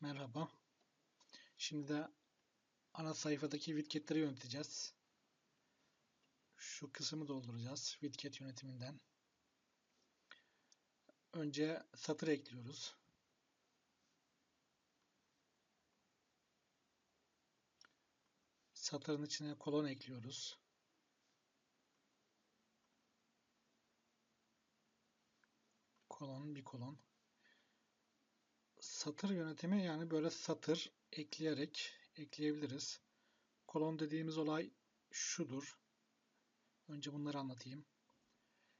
Merhaba. Şimdi de ana sayfadaki widgetleri yöneteceğiz. Şu kısmı dolduracağız widget yönetiminden. Önce satır ekliyoruz. Satırın içine kolon ekliyoruz. Kolon, bir kolon satır yönetimi yani böyle satır ekleyerek ekleyebiliriz. Kolon dediğimiz olay şudur. Önce bunları anlatayım.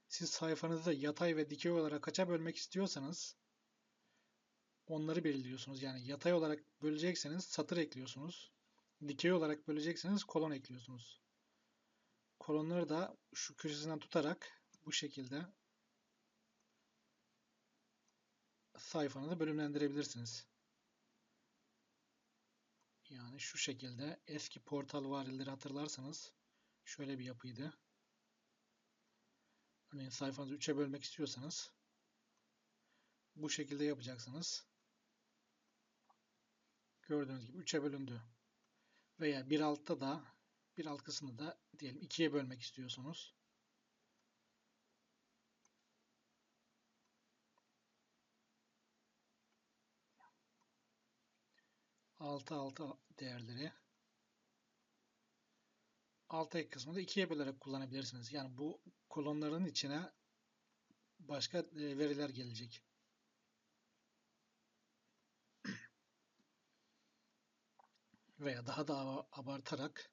Siz sayfanızı yatay ve dikey olarak kaça bölmek istiyorsanız onları belirliyorsunuz. Yani yatay olarak bölecekseniz satır ekliyorsunuz. Dikey olarak bölecekseniz kolon ekliyorsunuz. Kolonları da şu köşesinden tutarak bu şekilde sayfanızı bölümlendirebilirsiniz. Yani şu şekilde eski portal varileri hatırlarsanız şöyle bir yapıydı. Örneğin sayfanızı 3'e bölmek istiyorsanız bu şekilde yapacaksınız. Gördüğünüz gibi 3'e bölündü. Veya bir altta da bir alt kısmını da diyelim 2'ye bölmek istiyorsunuz. 6 6 değerleri alt ek kısmını da ikiye bölerek kullanabilirsiniz. Yani bu kolonların içine başka e, veriler gelecek. Veya daha da abartarak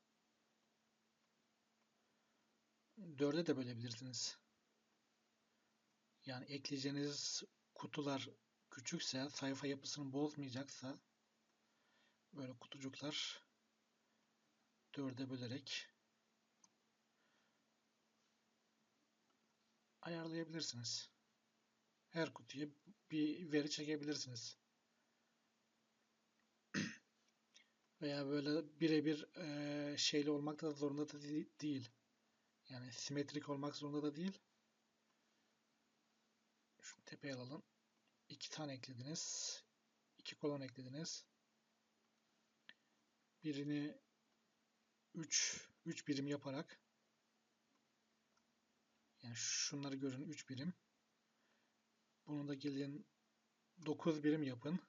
dörde de bölebilirsiniz. Yani ekleyeceğiniz kutular küçükse, sayfa yapısını bozmayacaksa böyle kutucuklar dörde bölerek ayarlayabilirsiniz. Her kutuya bir veri çekebilirsiniz. Veya böyle birebir e, şeyli olmak da zorunda da değil. Yani simetrik olmak zorunda da değil. Şu tepeye alalım. İki tane eklediniz. iki kolon eklediniz birini 3 3 birim yaparak yani şunları görün 3 birim. Bunu da gelin 9 birim yapın.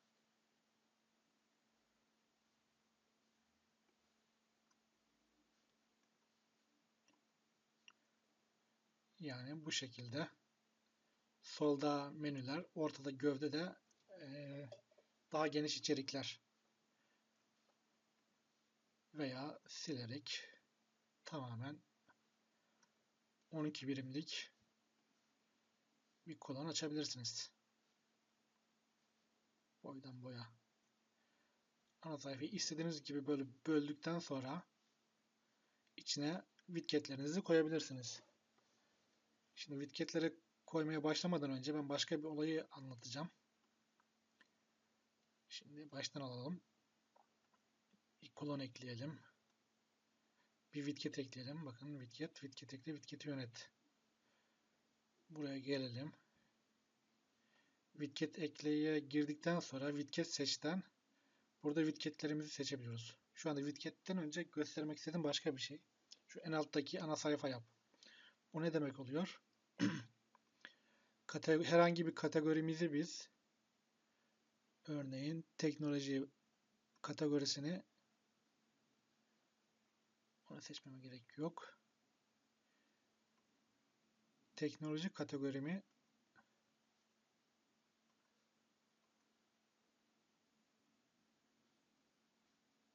Yani bu şekilde solda menüler, ortada gövde de daha geniş içerikler veya silerek tamamen 12 birimlik bir kolon açabilirsiniz. Boydan boya. Ana sayfayı istediğiniz gibi böyle böldükten sonra içine widgetlerinizi koyabilirsiniz. Şimdi widgetleri koymaya başlamadan önce ben başka bir olayı anlatacağım. Şimdi baştan alalım bir kolon ekleyelim. Bir widget ekleyelim. Bakın widget, widget ekle, widget'i yönet. Buraya gelelim. Widget ekleye girdikten sonra widget seçten burada widgetlerimizi seçebiliyoruz. Şu anda widget'ten önce göstermek istediğim başka bir şey. Şu en alttaki ana sayfa yap. Bu ne demek oluyor? herhangi bir kategorimizi biz örneğin teknoloji kategorisini onu seçmeme gerek yok. Teknoloji kategorimi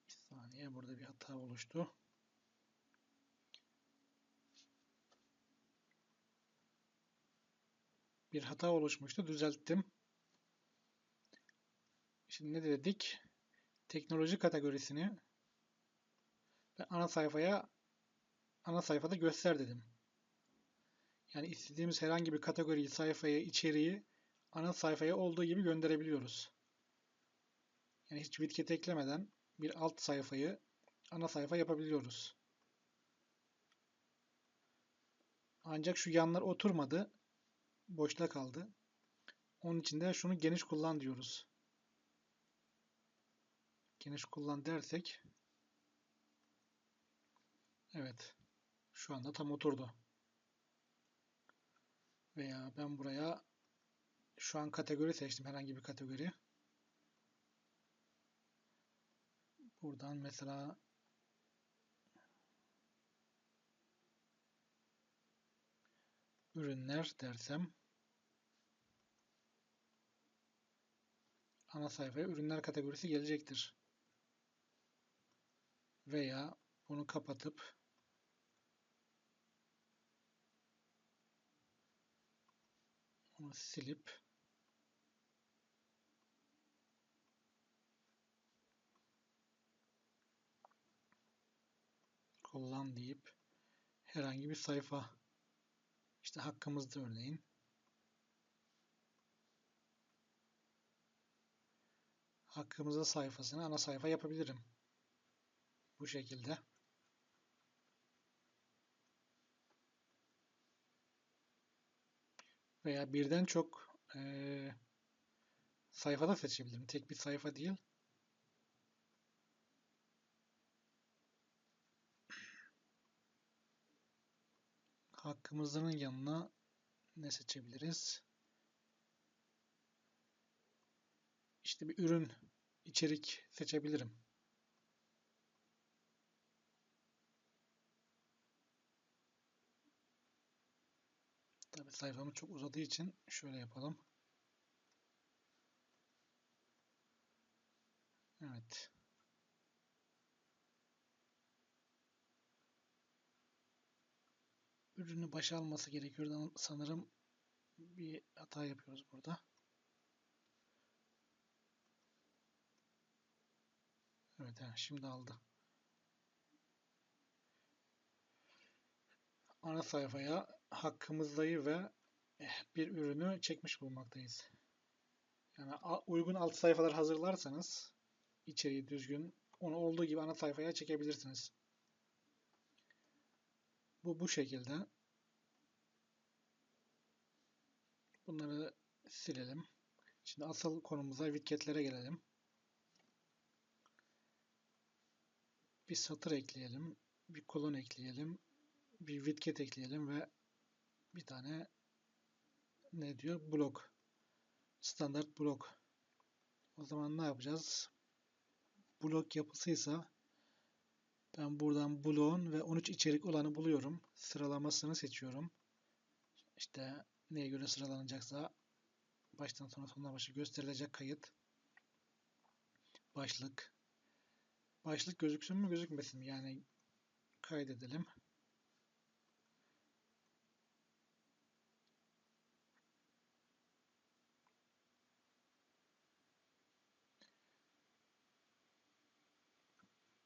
bir saniye burada bir hata oluştu. Bir hata oluşmuştu. Düzelttim. Şimdi ne dedik? Teknoloji kategorisini ben ana sayfaya ana sayfada göster dedim. Yani istediğimiz herhangi bir kategoriyi, sayfaya, içeriği ana sayfaya olduğu gibi gönderebiliyoruz. Yani hiç widget eklemeden bir alt sayfayı ana sayfa yapabiliyoruz. Ancak şu yanlar oturmadı. Boşta kaldı. Onun için de şunu geniş kullan diyoruz. geniş kullan dersek evet şu anda tam oturdu. Veya ben buraya şu an kategori seçtim herhangi bir kategori. Buradan mesela ürünler dersem ana sayfaya ürünler kategorisi gelecektir. Veya bunu kapatıp silip kullan deyip herhangi bir sayfa işte hakkımızda örneğin hakkımızda sayfasını ana sayfa yapabilirim. Bu şekilde. Veya birden çok e, sayfada seçebilirim. Tek bir sayfa değil. Hakkımızın yanına ne seçebiliriz? İşte bir ürün, içerik seçebilirim. Tabi sayfamız çok uzadığı için şöyle yapalım. Evet. Ürünü başa alması gerekiyordu. Sanırım bir hata yapıyoruz burada. Evet, he, şimdi aldı. Ana sayfaya hakkımızdayı ve eh, bir ürünü çekmiş bulunmaktayız. Yani uygun alt sayfalar hazırlarsanız içeriği düzgün onu olduğu gibi ana sayfaya çekebilirsiniz. Bu bu şekilde. Bunları silelim. Şimdi asıl konumuza widgetlere gelelim. Bir satır ekleyelim. Bir kolon ekleyelim. Bir widget ekleyelim ve bir tane ne diyor? Blok. Standart blok. O zaman ne yapacağız? Blok yapısıysa ben buradan bloğun ve 13 içerik olanı buluyorum. Sıralamasını seçiyorum. İşte neye göre sıralanacaksa baştan sona sonuna başı gösterilecek kayıt. Başlık. Başlık gözüksün mü gözükmesin mi? Yani kaydedelim.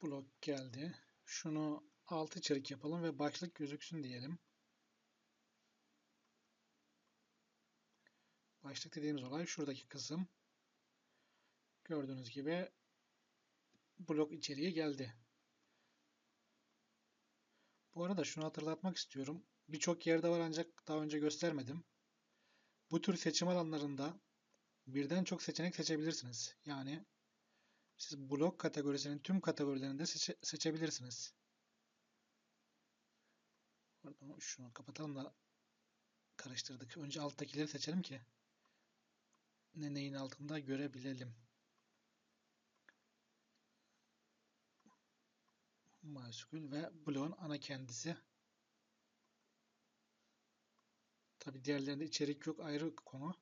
Blok geldi. Şunu alt içerik yapalım ve başlık gözüksün diyelim. Başlık dediğimiz olay şuradaki kısım. Gördüğünüz gibi blok içeriği geldi. Bu arada şunu hatırlatmak istiyorum. Birçok yerde var ancak daha önce göstermedim. Bu tür seçim alanlarında birden çok seçenek seçebilirsiniz. Yani siz blok kategorisinin tüm kategorilerini de seçe seçebilirsiniz. Pardon, şunu kapatalım da karıştırdık. Önce alttakileri seçelim ki ne neyin altında görebilelim. MySQL ve bloğun ana kendisi. Tabi diğerlerinde içerik yok ayrı konu.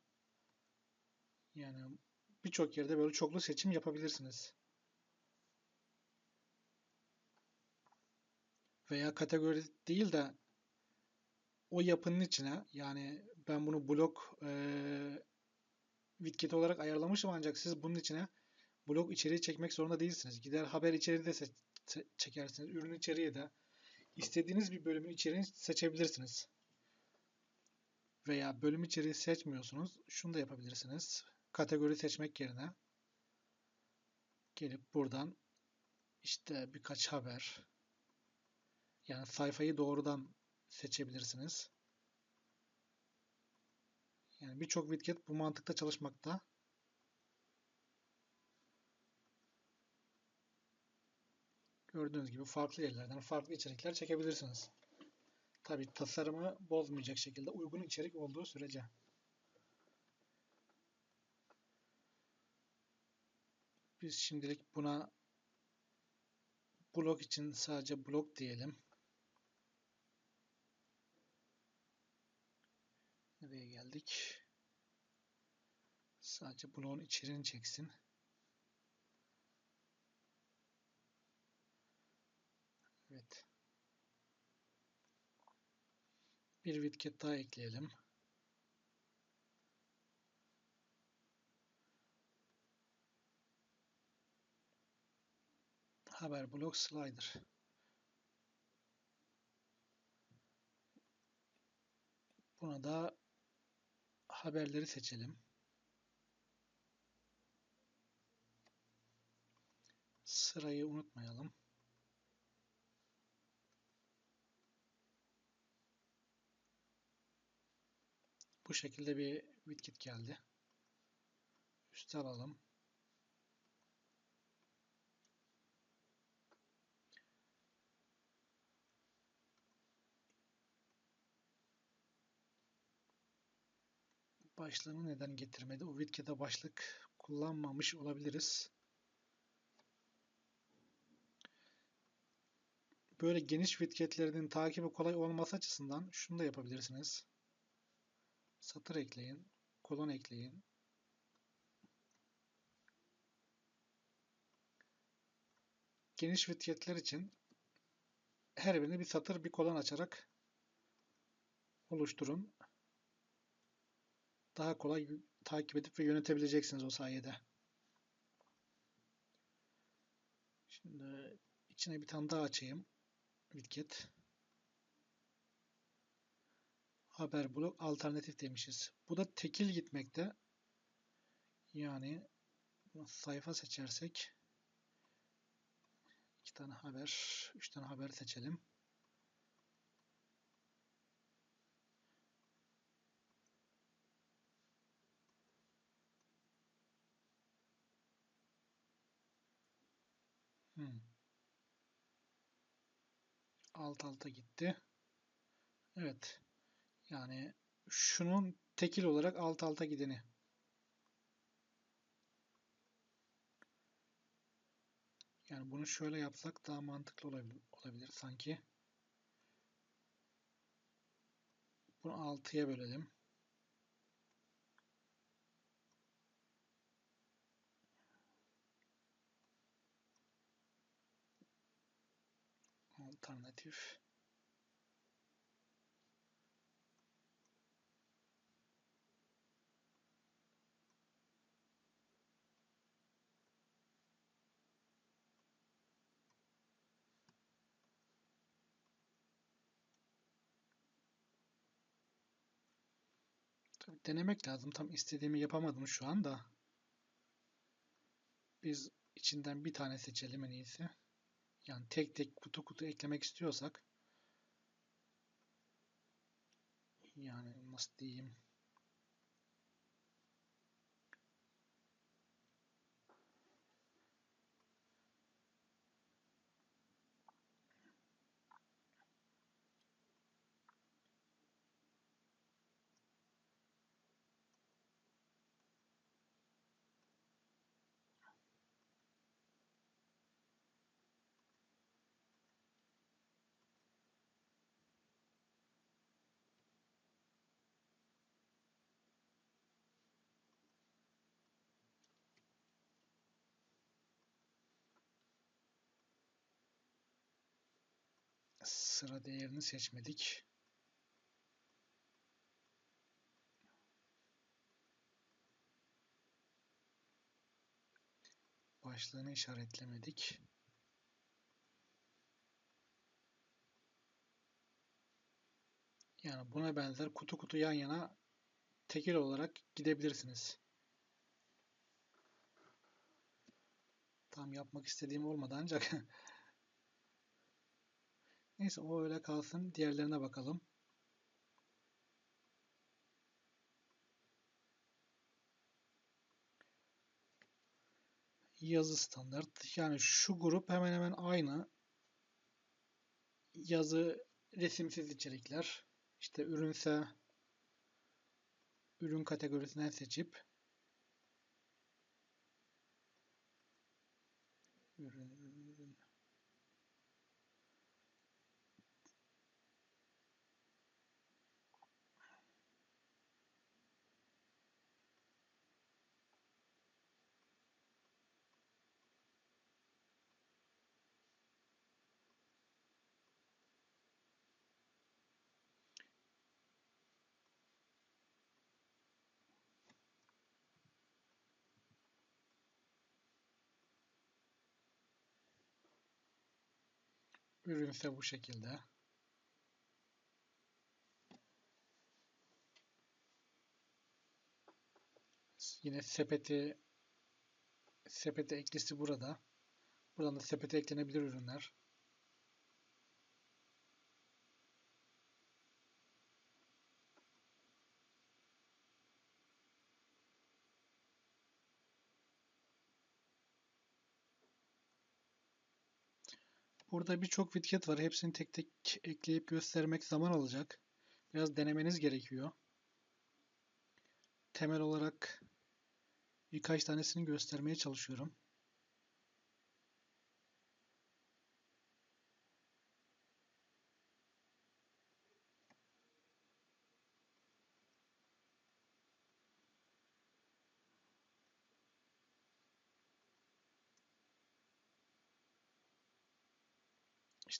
Yani birçok yerde böyle çoklu seçim yapabilirsiniz. Veya kategori değil de o yapının içine yani ben bunu blok e, widget olarak ayarlamışım ancak siz bunun içine blok içeriği çekmek zorunda değilsiniz. Gider haber içeriği de çekersiniz. Ürün içeriği de istediğiniz bir bölümün içeriğini seçebilirsiniz. Veya bölüm içeriği seçmiyorsunuz. Şunu da yapabilirsiniz kategori seçmek yerine gelip buradan işte birkaç haber yani sayfayı doğrudan seçebilirsiniz. Yani birçok widget bu mantıkta çalışmakta. Gördüğünüz gibi farklı yerlerden farklı içerikler çekebilirsiniz. Tabi tasarımı bozmayacak şekilde uygun içerik olduğu sürece. Biz şimdilik buna blok için sadece blok diyelim. Nereye geldik? Sadece bloğun içeriğini çeksin. Evet. Bir widget daha ekleyelim. Haber blok slider. Buna da haberleri seçelim. Sırayı unutmayalım. Bu şekilde bir widget geldi. Üste alalım. Başlığını neden getirmedi? O widget'e başlık kullanmamış olabiliriz. Böyle geniş widgetlerinin takibi kolay olması açısından şunu da yapabilirsiniz satır ekleyin, kolon ekleyin. Geniş widgetler için her birini bir satır bir kolon açarak oluşturun. Daha kolay takip edip ve yönetebileceksiniz o sayede. Şimdi içine bir tane daha açayım. Widget haber blok alternatif demişiz. Bu da tekil gitmekte. Yani sayfa seçersek iki tane haber, üç tane haber seçelim. Alt alta gitti. Evet. Yani şunun tekil olarak alt alta gideni. Yani bunu şöyle yapsak daha mantıklı olabilir, olabilir sanki. Bunu 6'ya bölelim. Alternatif. Tabii denemek lazım. Tam istediğimi yapamadım şu anda. Biz içinden bir tane seçelim en iyisi. Yani tek tek kutu kutu eklemek istiyorsak yani nasıl diyeyim sıra değerini seçmedik. Başlığını işaretlemedik. Yani buna benzer kutu kutu yan yana tekil olarak gidebilirsiniz. Tam yapmak istediğim olmadı ancak Neyse o öyle kalsın. Diğerlerine bakalım. Yazı standart. Yani şu grup hemen hemen aynı. yazı, resimsiz içerikler. İşte ürünse ürün kategorisinden seçip ürünse bu şekilde. Yine sepeti sepete eklisi burada. Buradan da sepete eklenebilir ürünler. Burada birçok widget var. Hepsini tek tek ekleyip göstermek zaman alacak. Biraz denemeniz gerekiyor. Temel olarak birkaç tanesini göstermeye çalışıyorum.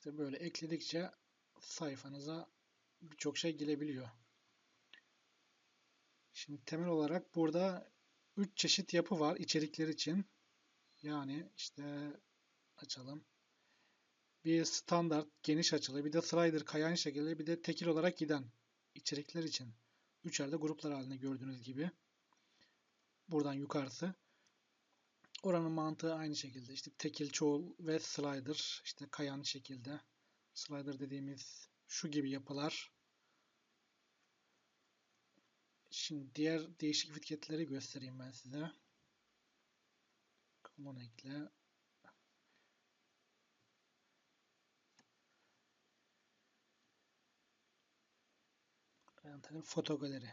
İşte böyle ekledikçe sayfanıza birçok şey gelebiliyor. Şimdi temel olarak burada 3 çeşit yapı var içerikler için. Yani işte açalım. Bir standart geniş açılı, bir de slider kayan şekilde, bir de tekil olarak giden içerikler için. Üçer de gruplar halinde gördüğünüz gibi. Buradan yukarısı. Oranın mantığı aynı şekilde. İşte tekil, çoğul ve slider. işte kayan şekilde. Slider dediğimiz şu gibi yapılar. Şimdi diğer değişik widgetleri göstereyim ben size. Common ekle. Foto galeri.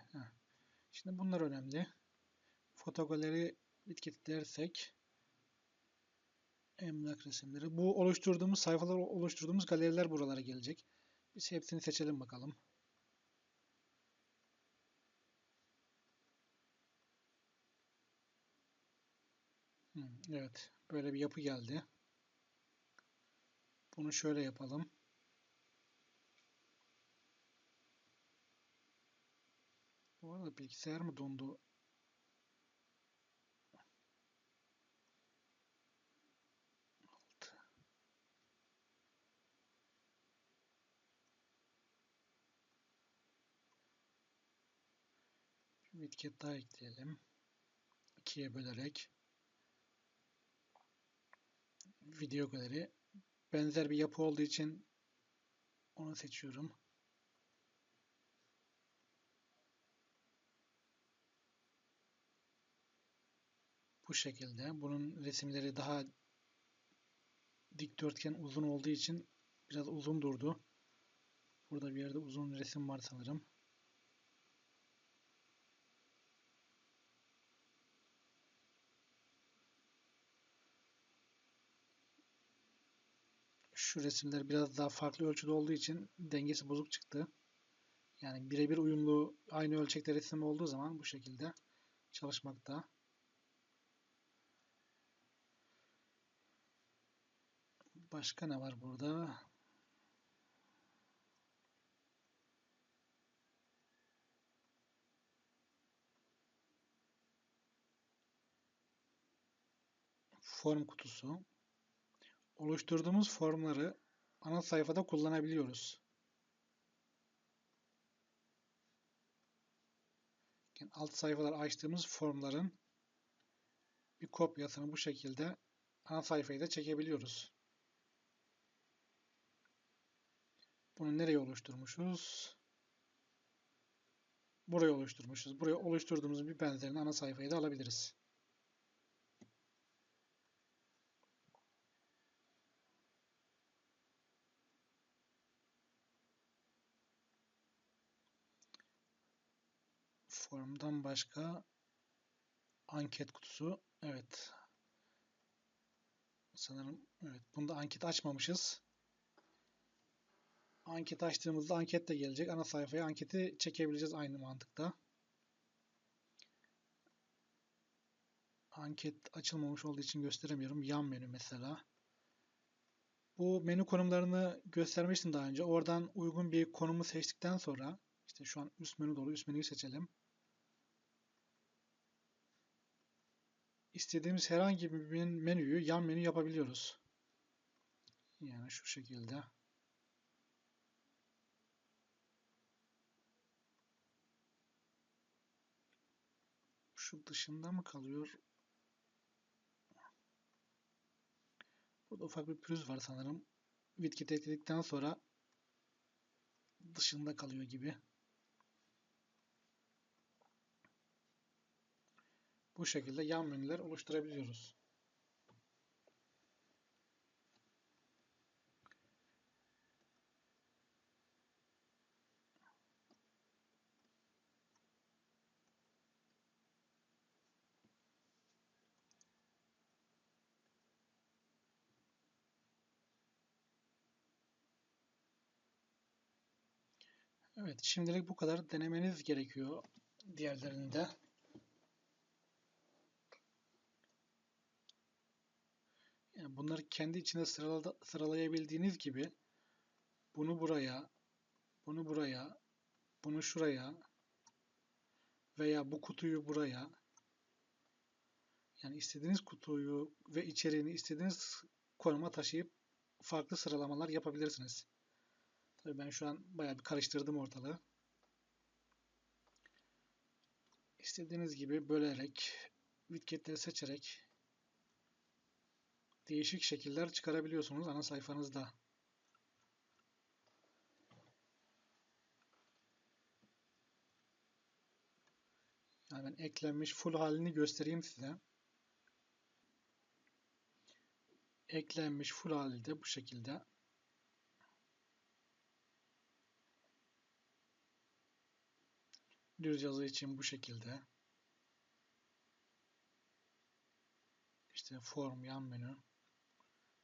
Şimdi bunlar önemli. Foto galeri widget dersek emlak resimleri. Bu oluşturduğumuz sayfalar oluşturduğumuz galeriler buralara gelecek. Biz hepsini seçelim bakalım. Evet. Böyle bir yapı geldi. Bunu şöyle yapalım. Bu arada bilgisayar mı dondu? Bir widget daha ekleyelim. İkiye bölerek video galeri. Benzer bir yapı olduğu için onu seçiyorum. Bu şekilde. Bunun resimleri daha dikdörtgen uzun olduğu için biraz uzun durdu. Burada bir yerde uzun resim var sanırım. Şu resimler biraz daha farklı ölçüde olduğu için dengesi bozuk çıktı. Yani birebir uyumlu aynı ölçekte resim olduğu zaman bu şekilde çalışmakta. Başka ne var burada? Form kutusu oluşturduğumuz formları ana sayfada kullanabiliyoruz. Yani alt sayfalar açtığımız formların bir kopyasını bu şekilde ana sayfayı da çekebiliyoruz. Bunu nereye oluşturmuşuz? Buraya oluşturmuşuz. Buraya oluşturduğumuz bir benzerini ana sayfaya da alabiliriz. Formdan başka anket kutusu. Evet. Sanırım evet. Bunda anket açmamışız. Anket açtığımızda anket de gelecek. Ana sayfaya anketi çekebileceğiz aynı mantıkta. Anket açılmamış olduğu için gösteremiyorum. Yan menü mesela. Bu menü konumlarını göstermiştim daha önce. Oradan uygun bir konumu seçtikten sonra işte şu an üst menü dolu. Üst menüyü seçelim. İstediğimiz herhangi bir menüyü yan menü yapabiliyoruz. Yani şu şekilde. Şu dışında mı kalıyor? Burada ufak bir pürüz var sanırım. Widget ekledikten sonra dışında kalıyor gibi. Bu şekilde yan menüler oluşturabiliyoruz. Evet, şimdilik bu kadar denemeniz gerekiyor diğerlerinde. Bunları kendi içine sırala, sıralayabildiğiniz gibi bunu buraya, bunu buraya, bunu şuraya veya bu kutuyu buraya yani istediğiniz kutuyu ve içeriğini istediğiniz konuma taşıyıp farklı sıralamalar yapabilirsiniz. Tabii ben şu an bayağı bir karıştırdım ortalığı. İstediğiniz gibi bölerek, widgetleri seçerek değişik şekiller çıkarabiliyorsunuz ana sayfanızda. Yani ben eklenmiş full halini göstereyim size. Eklenmiş full halde bu şekilde. Düz yazı için bu şekilde. İşte form, yan menü.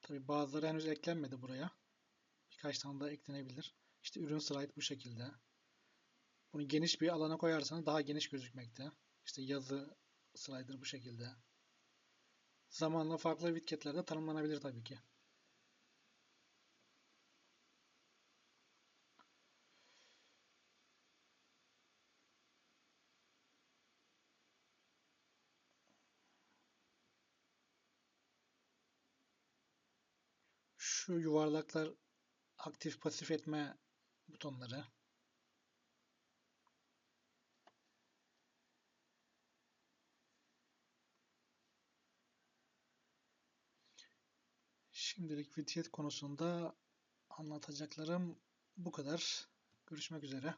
Tabi bazıları henüz eklenmedi buraya. Birkaç tane daha eklenebilir. İşte ürün slide bu şekilde. Bunu geniş bir alana koyarsanız daha geniş gözükmekte. İşte yazı slider bu şekilde. Zamanla farklı widgetlerde tanımlanabilir tabii ki. Şu yuvarlaklar aktif pasif etme butonları. Şimdilik widget konusunda anlatacaklarım bu kadar. Görüşmek üzere.